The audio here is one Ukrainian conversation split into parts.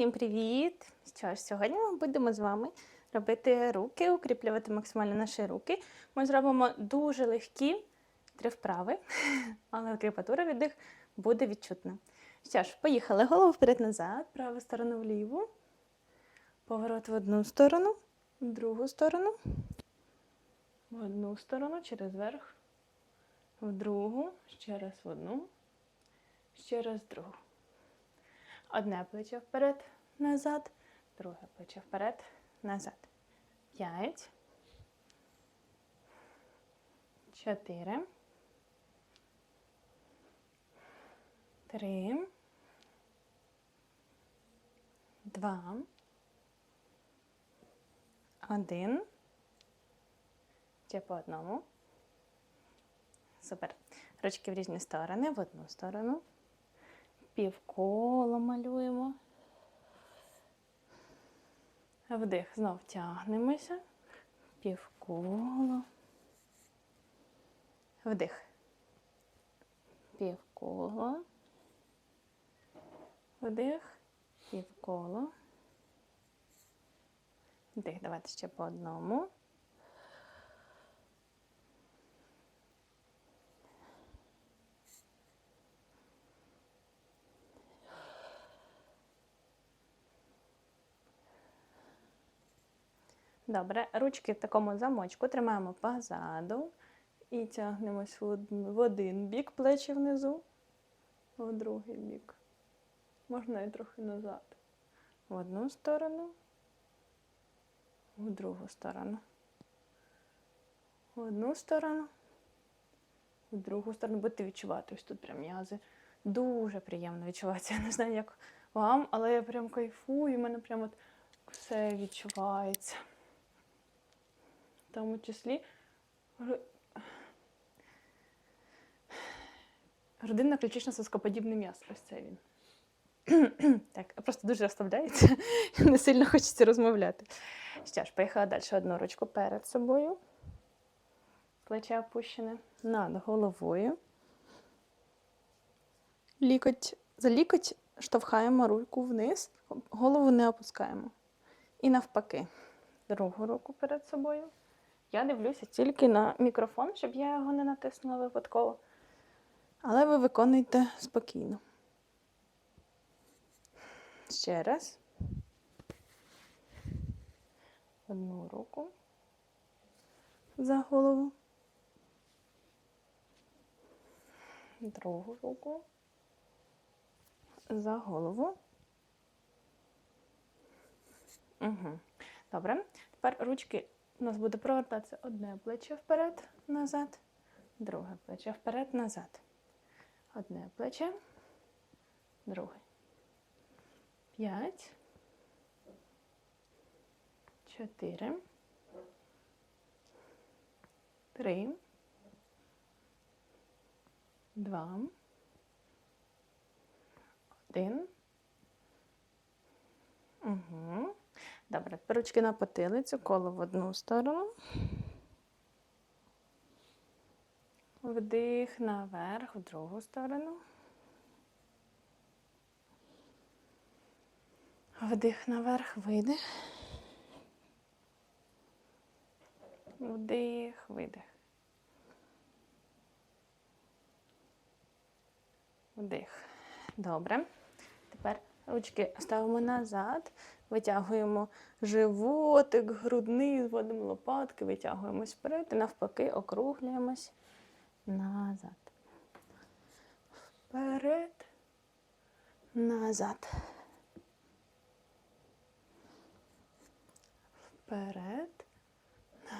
Всім привіт! Що ж, сьогодні ми будемо з вами робити руки, укріплювати максимально наші руки. Ми зробимо дуже легкі три вправи, але кріпатура від них буде відчутна. Що ж, поїхали. Голову вперед-назад, праву сторону вліву. Поворот в одну сторону, в другу сторону. В одну сторону через верх, в другу, ще раз в одну, ще раз в другу. Одне плече вперед, назад, друге плече вперед, назад. П'ять. Чотири. Три. Два. Один. Ще по одному. Супер. Ручки в різні сторони, в одну сторону. Півколо малюємо. Вдих, знов тягнемося. Півколо. Вдих. Півколо. Вдих. Півколо. Вдих. Давайте ще по одному. Добре, ручки в такому замочку тримаємо позаду і тягнемось в один бік плечі внизу, в другий бік. Можна і трохи назад. В одну сторону, в другу сторону. В одну сторону, в другу сторону. Будете відчувати ось тут прям м'язи. Дуже приємно відчувається. Я не знаю, як вам, але я прям кайфую, і в мене прям от все відчувається. В тому числі р- родинно ключично соскоподібний м'яз. Ось це він. так, просто дуже розслабляється. Не сильно хочеться розмовляти. Що ж, поїхала далі одну ручку перед собою. Плече опущене над головою. Лікоть, за лікоть штовхаємо руку вниз, голову не опускаємо. І навпаки, другу руку перед собою. Я дивлюся тільки на мікрофон, щоб я його не натиснула випадково. Але ви виконуйте спокійно. Ще раз. Одну руку за голову. Другу руку за голову. Угу. Добре. Тепер ручки у нас буде провертатися одне плече вперед, назад, друге плече вперед, назад. Одне плече, друге. П'ять. Чотири. Три. Два. Один. Угу. Добре, ручки на потилицю, коло в одну сторону. Вдих наверх, в другу сторону. Вдих наверх, видих. Вдих, видих. Вдих. Добре. Тепер ручки ставимо назад, витягуємо животик, грудний, зводимо лопатки, витягуємось вперед і навпаки округлюємось назад. Вперед, назад. Вперед,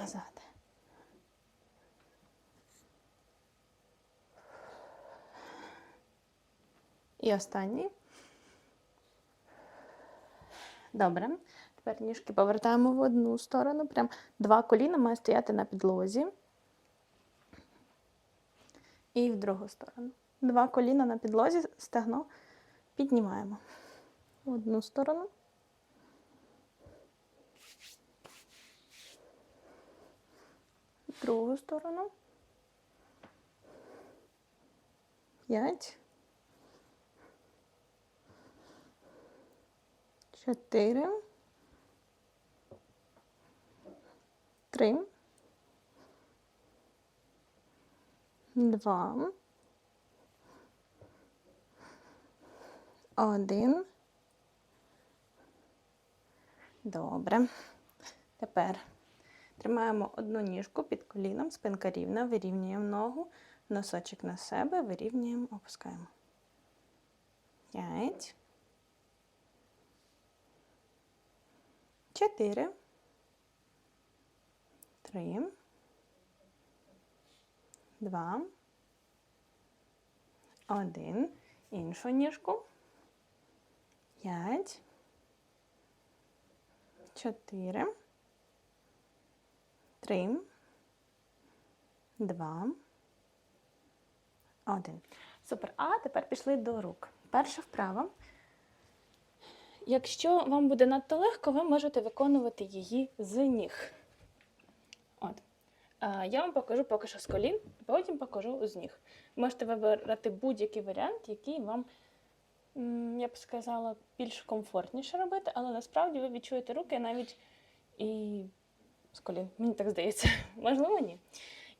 назад. І останній. Добре. Тепер ніжки повертаємо в одну сторону. Прям два коліна має стояти на підлозі. І в другу сторону. Два коліна на підлозі, стегно піднімаємо. В одну сторону. В другу сторону. П'ять. Чотири, три, два, один. Добре. Тепер тримаємо одну ніжку під коліном, спинка рівна, вирівнюємо ногу, носочок на себе, вирівнюємо, опускаємо. П'ять. Чотири. Три. Два. Один. Іншу ніжку. П'ять. Чотири. Три. Два. Один. Супер. А тепер пішли до рук. Перша вправа. Якщо вам буде надто легко, ви можете виконувати її з ніг. От. Я вам покажу поки що з колін, потім покажу з ніг. Можете вибирати будь-який варіант, який вам, я б сказала, більш комфортніше робити, але насправді ви відчуєте руки навіть і з колін. Мені так здається. Можливо, ні.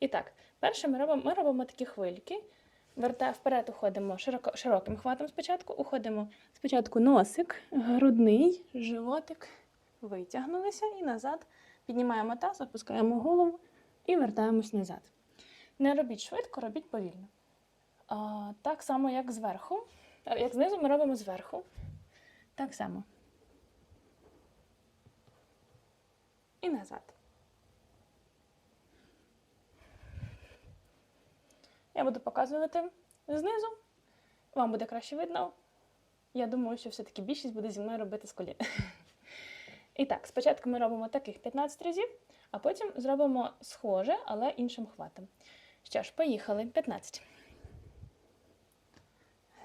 І так, перше ми робимо, ми робимо такі хвильки. Верта, вперед уходимо широко, широким хватом спочатку. Уходимо спочатку носик, грудний, животик. Витягнулися і назад. Піднімаємо таз, опускаємо голову і вертаємось назад. Не робіть швидко, робіть повільно. А, так само, як зверху. Як знизу ми робимо зверху. Так само. І назад. Я буду показувати знизу. Вам буде краще видно. Я думаю, що все-таки більшість буде зі мною робити з колін. І так, спочатку ми робимо таких 15 разів, а потім зробимо схоже, але іншим хватом. Що ж, поїхали. 15.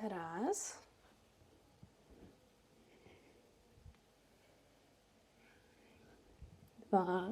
Раз. Два.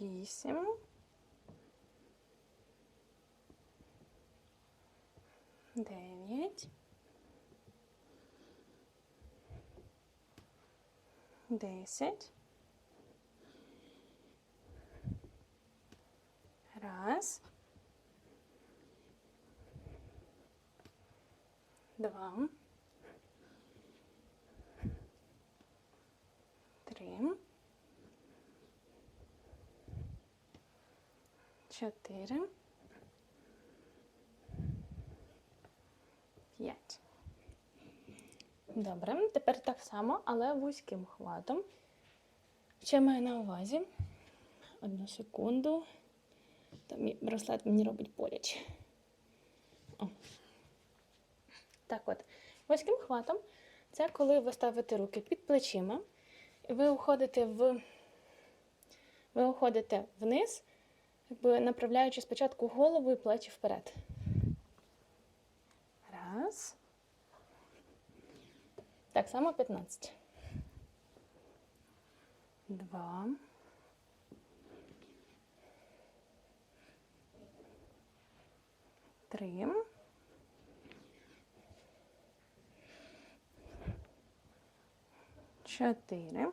Вісім. Дев'ять. Десять. Раз. Два. Три. Чотири. П'ять. Добре, тепер так само, але вузьким хватом. Що маю на увазі? Одну секунду. Там браслет мені робить боляче. О. Так от, вузьким хватом це коли ви ставите руки під плечима, і ви уходите в ви уходите вниз, якби направляючи спочатку голову і плечі вперед. Раз. Так само 15. Два. Три. Чотири.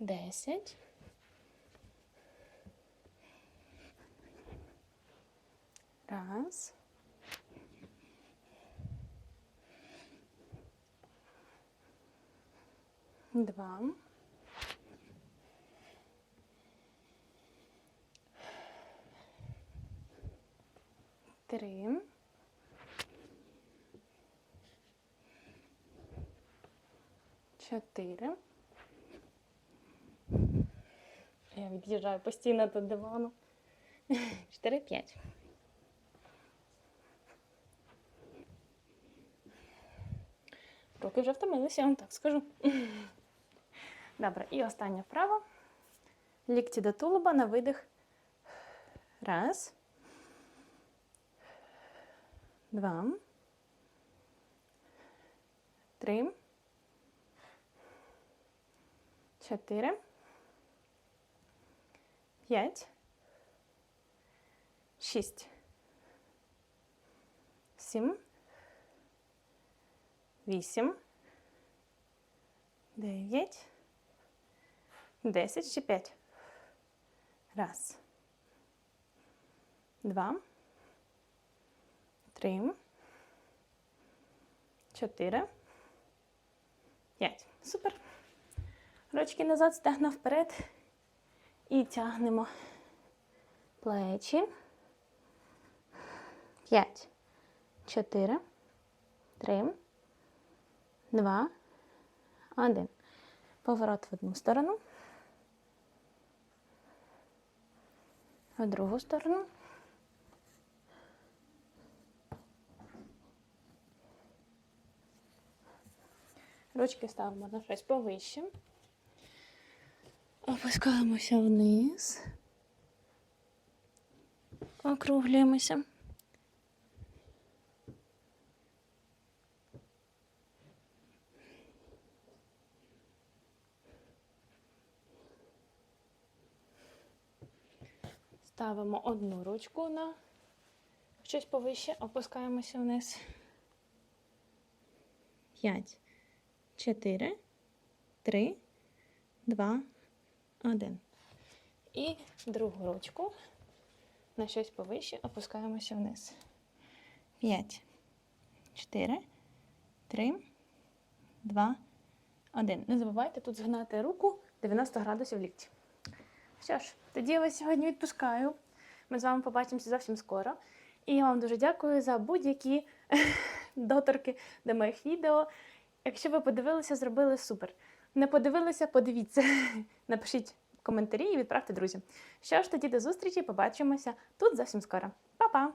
Десять. Раз. Два. Три. Чотири. Я від'їжджаю постійно до дивану. Чотири, п'ять. Руки вже втомилися, я вам так скажу. Добре, і остання вправа. Лікті до тулуба на видих. Раз. Два. Три. Чотири. П'ять. Шість. Сім. Вісім. Дев'ять. Десять. Ще п'ять. Раз. Два. Три. Чотири. П'ять. Супер. Ручки назад, стегна вперед. І тягнемо плечі. П'ять. Чотири. Три. Два. Один. Поворот в одну сторону. В другу сторону. Ручки ставимо на щось повище. Опускаємося вниз. Округлюємося. Ставимо одну ручку на щось повище, опускаємося вниз. П'ять, чотири, три, два, один. І другу ручку на щось повище опускаємося вниз. П'ять, чотири, три, два, один. Не забувайте тут згнати руку 90 градусів лікті. Що ж, тоді я вас сьогодні відпускаю. Ми з вами побачимося зовсім скоро. І я вам дуже дякую за будь-які доторки до моїх відео. Якщо ви подивилися, зробили супер. Не подивилися, подивіться. Напишіть коментарі і відправте друзям. Що ж, тоді до зустрічі, побачимося тут зовсім скоро. Па-па!